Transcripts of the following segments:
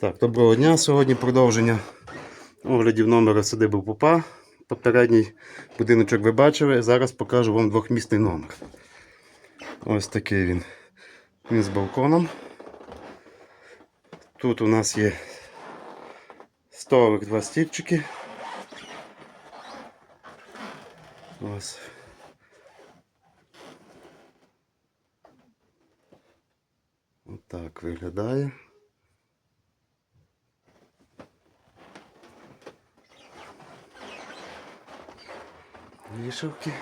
Так, доброго дня. Сьогодні продовження оглядів номера садиби Попа. Попередній будиночок ви бачили. Зараз покажу вам двохмісний номер. Ось такий він. Він з балконом. Тут у нас є столик, два стільчики. Ось. Отак виглядає. Вішалки.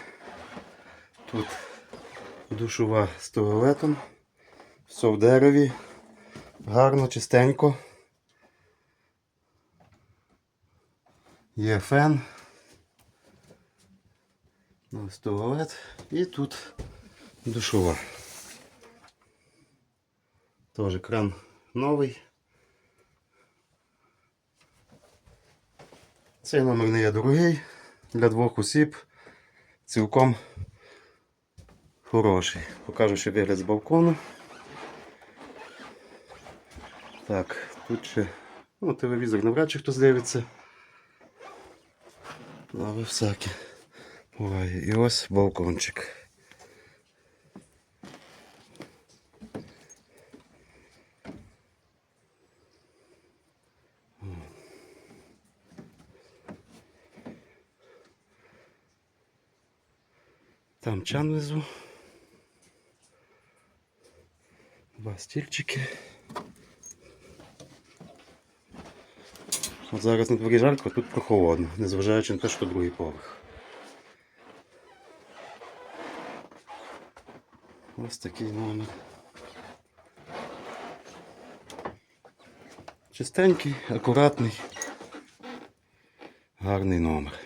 Тут душова з туалетом. Все в дереві. Гарно, чистенько. Є фен. Ось туалет. І тут душова. Тоже кран новий. Цей номер не є дорогий. Для двох осіб. Цілком хороший. Покажу ще вигляд з балкону. Так, тут ще ну, телевізор навряд чи хтось дивиться. Але всяке буває. І ось балкончик. Там чан внизу. Два стільчики. От зараз на дворі жарко, тут прохолодно, незважаючи на те, що другий поверх. Ось такий номер. Чистенький, акуратний, гарний номер.